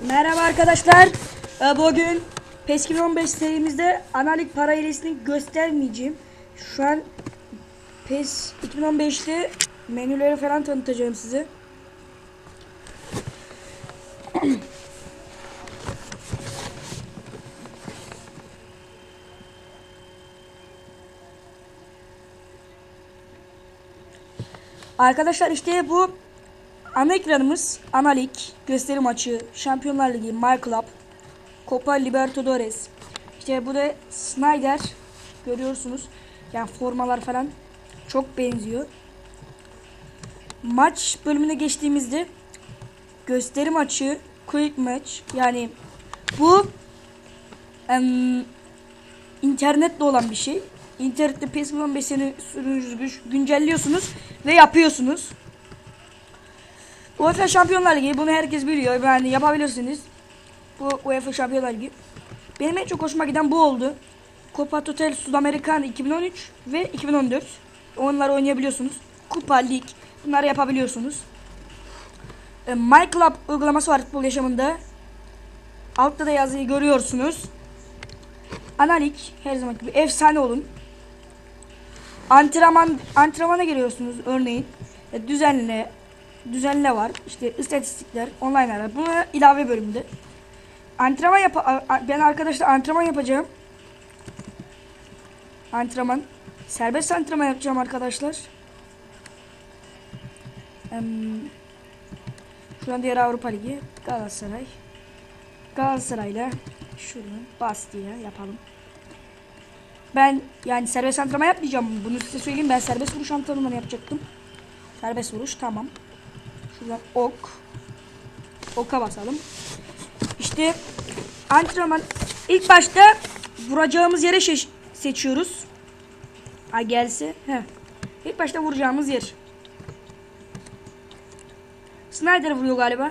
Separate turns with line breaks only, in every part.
Merhaba arkadaşlar. Ee, Bugün PES 2015 serimizde analik para göstermeyeceğim. Şu an PES 2015'te menüleri falan tanıtacağım size. Arkadaşlar işte bu ana ekranımız Ana Lig, gösteri maçı, Şampiyonlar Ligi, My Club, Copa Libertadores. İşte bu da Snyder görüyorsunuz. Yani formalar falan çok benziyor. Maç bölümüne geçtiğimizde gösteri maçı, quick match yani bu em, internetle olan bir şey. İnternette PES 15'ini sürücü güncelliyorsunuz ve yapıyorsunuz. UEFA Şampiyonlar Ligi bunu herkes biliyor. Yani yapabilirsiniz. Bu UEFA Şampiyonlar Ligi. Benim en çok hoşuma giden bu oldu. Copa Total Sudamericana 2013 ve 2014. Onları oynayabiliyorsunuz. Kupa Lig bunları yapabiliyorsunuz. E, My Club uygulaması var futbol yaşamında. Altta da yazıyı görüyorsunuz. Analik her zaman gibi efsane olun. Antrenman antrenmana giriyorsunuz örneğin. E, düzenle düzenle var. İşte istatistikler, online ayarlar. Bunlar ilave bölümde. Antrenman yap ben arkadaşlar antrenman yapacağım. Antrenman. Serbest antrenman yapacağım arkadaşlar. Em, Şu an diğer Avrupa Ligi Galatasaray. Galatasaray'la şuradan Bastia yapalım. Ben yani serbest antrenman yapmayacağım. Bunu size söyleyeyim. Ben serbest vuruş antrenmanı yapacaktım. Serbest vuruş tamam. Şuradan ok. Oka basalım. İşte antrenman ilk başta vuracağımız yere seçiyoruz. Ha gelse. He. İlk başta vuracağımız yer. Snyder vuruyor galiba.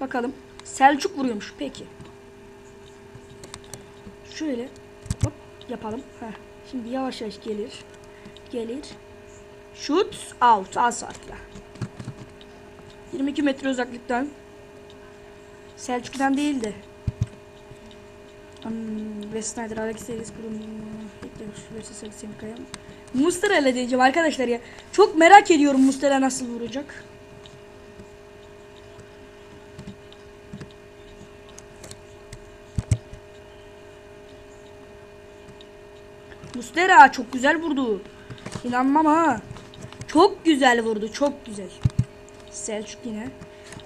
Bakalım. Selçuk vuruyormuş. Peki. Şöyle hop yapalım. Heh. Şimdi yavaş yavaş gelir. Gelir. Shoot out. Az. 22 metre uzaklıktan. Selçuk'tan değil de. Um, West Snyder, Alex Bruno, Beklemiş, Versus Ali Semikaya. Mustera ile deneyeceğim arkadaşlar ya. Çok merak ediyorum Mustera nasıl vuracak. Mustera çok güzel vurdu. İnanmam ha. Çok güzel vurdu. Çok güzel. Selçuk yine.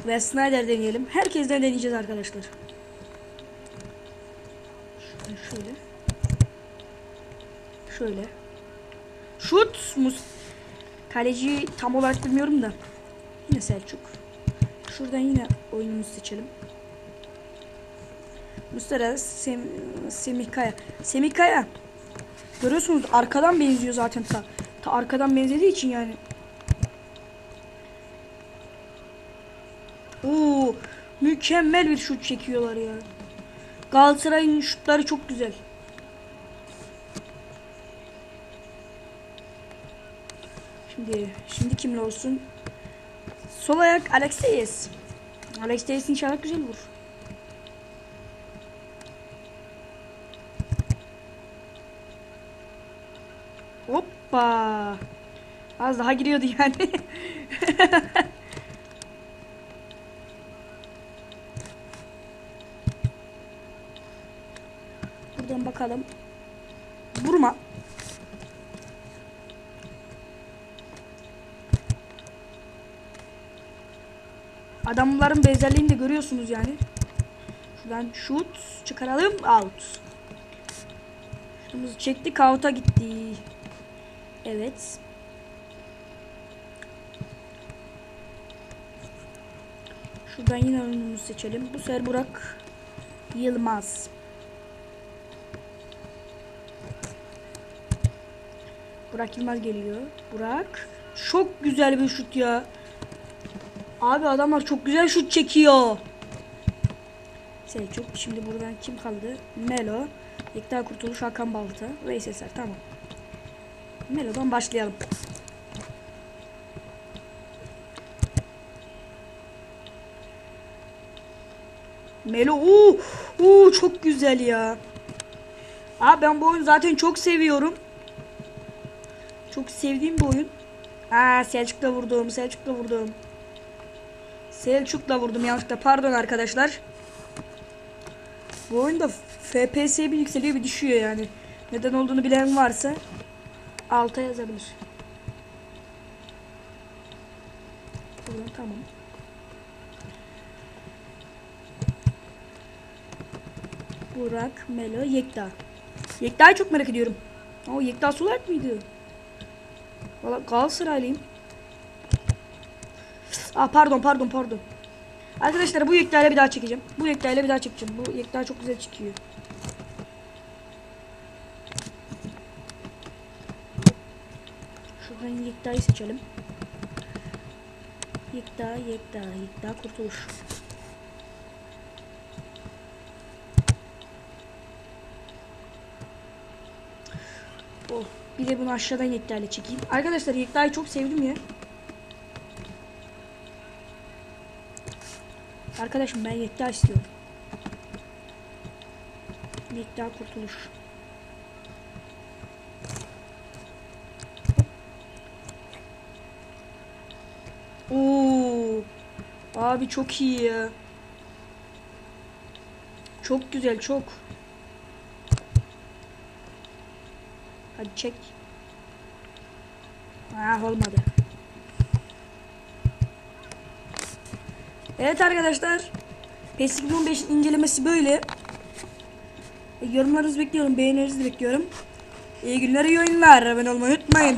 Ve Snyder deneyelim. Herkesten deneyeceğiz arkadaşlar. Şöyle. Şöyle. Şöyle. Şut. Mus Kaleci tam olarak bilmiyorum da. Yine Selçuk. Şuradan yine oyunumuzu seçelim. Mustara Sem Semih Kaya. Görüyorsunuz arkadan benziyor zaten ta. Ta arkadan benzediği için yani. Oo, mükemmel bir şut çekiyorlar ya. Galatasaray'ın şutları çok güzel. Şimdi şimdi kimle olsun? Sol ayak Alex Telles inşallah güzel vurur. Hoppa. Az daha giriyordu yani. Buradan bakalım. Vurma. Adamların benzerliğini de görüyorsunuz yani. Şuradan shoot çıkaralım out. Şutumuzu çektik out'a gitti. Evet. Şuradan yine oyunumuzu seçelim. Bu sefer Burak Yılmaz. Burak Yılmaz geliyor. Burak. Çok güzel bir şut ya. Abi adamlar çok güzel şut çekiyor. Selçuk. Şimdi buradan kim kaldı? Melo. Yekta Kurtuluş, Hakan Balta. Ve Seser. Tamam. Melo'dan başlayalım. Melo oo, oo çok güzel ya. Abi ben bu oyunu zaten çok seviyorum. Çok sevdiğim bir oyun. Aa Selçuk'la vurdum. Selçuk'la vurdum. Selçuk'la vurdum yanlışlıkla. Pardon arkadaşlar. Bu oyunda FPS bir yükseliyor bir düşüyor yani. Neden olduğunu bilen varsa alta yazabilir. Buradan tamam. Burak, Melo, Yekta. Yekta'yı çok merak ediyorum. O Yekta Sulat mıydı? Valla Galatasaraylıyım. Aa pardon pardon pardon. Arkadaşlar bu Yekta ile bir daha çekeceğim. Bu Yekta ile bir daha çekeceğim. Bu Yekta çok güzel çıkıyor. Şuradan Yekta'yı seçelim. Yekta, Yekta, Yekta kurtuluş. Oh, bir de bunu aşağıdan Yekta ile çekeyim. Arkadaşlar Yekta'yı çok sevdim ya. Arkadaşım ben Yekta istiyorum. Yekta kurtuluş. Oo. Abi çok iyi ya. Çok güzel çok. Hadi çek. Ah olmadı. Evet arkadaşlar. PES 2015 incelemesi böyle. E, Yorumlarınızı bekliyorum. Beğenilerinizi bekliyorum. İyi günler, iyi oyunlar. Abone olmayı unutmayın.